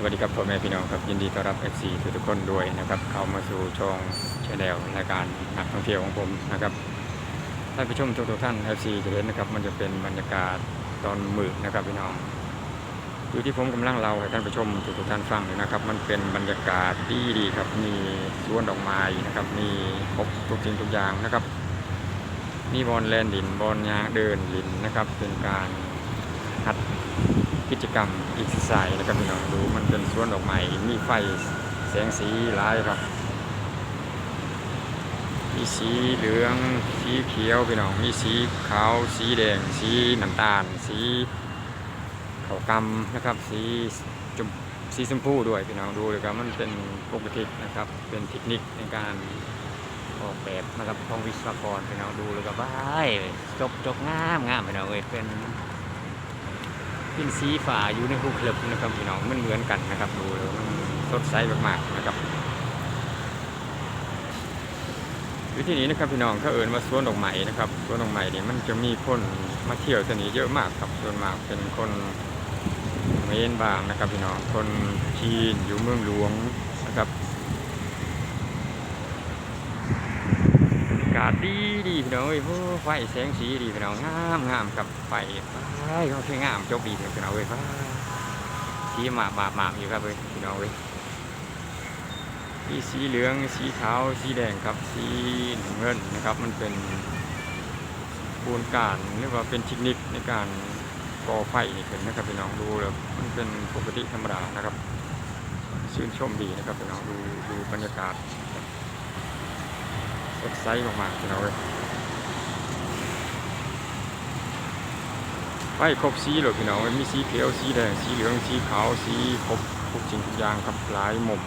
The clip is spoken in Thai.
สวัสดีครับพ่อแม่พี่น้องครับยินดีต้อนรับ FC ทุกทุกๆคนด้วยนะครับเข้ามาสู่ช่องชแนลรายการนักท่องเที่ยวของผมนะครับท่านผู้ชมทุกทุกๆท่าน FC จะเห็นนะครับมันจะเป็นบรรยากาศตอนมืดนะครับพี่น้องอยู่ที่ผมกำลังเล่าให้ท่านผู้ชมทุกทุกๆท่านฟังอยู่นะครับ มันเป็นบรรยากาศดีดีครับมีสวนดอกไม้นะครับมีครบทุกสิ่งทุกอย่างนะครับ มีบอลแลนดินบอลยางเดินลินนะครับ เป็นการหัด กิจกรรมอีกสายนะครับพี่น้องดูมันเป็นสวนดอกไม้มีไฟแสงสีหลายครับมีสีเหลืองสีเขียวพี่น้องมีสีขาวสีแดง สีน้ำตาล สีขาวกำนะครับ สีจมสีชมพูด้วยพี่น้องดูเลยครับมันเป็นปกตินะครับ เป็นเทคนิคในการออกแบบนะครับของวิศวกรพี่น้องดูเลยครับว้ายจบจบงามงามพี่น้องเอ้ยเป็น เป็นสีฟ้าอยู่ในหูเคลือบนะครับพี่น้องมันเหมือนกันนะครับดูแล้วมันสดใสมากๆนะครับวิธีนี้นะครับพี่น้องเขาเอิญว่าสวนดอกไม้นะครับสวนดอกไม้นี่มันจะมีคนมาเที่ยวที่นี่เยอะมากครับส่วนมากเป็นคนเมนบางนะครับพี่น้องคนจีนอยู่เมืองหลวงนะครับบรรยาศดีดีพี่น้องเอ้ยโอ้ไฟแสงสีดีพี่น้องงามงามครับไฟใช่เขาแค่งามจบดีเลยพี่น้องเว้ยฟ้าสีหมากหมากหมาอยู่ครับเว้ยพี่น้องเว้ยมีสีเหลืองสีขาวสีแดงครับสีเงินนะครับ มันเป็นกระบวนการหรือว่าเป็นเทคนิคในการก่อไฟนี่ขึ้นนะครับพี่น้องดูแล้วมันเป็นปกติธรรมดานะครับชื่นชมดีนะครับพี่น้องดูดูบรรยากาศ ดไซสมากๆพี่น้องเว้ยไปครบสีเลยพี่น้องมีสีเขียวสีแดงสีเหลืองสีขาวสีครบทุกสิ่งทุกอย่างครับหลายมุม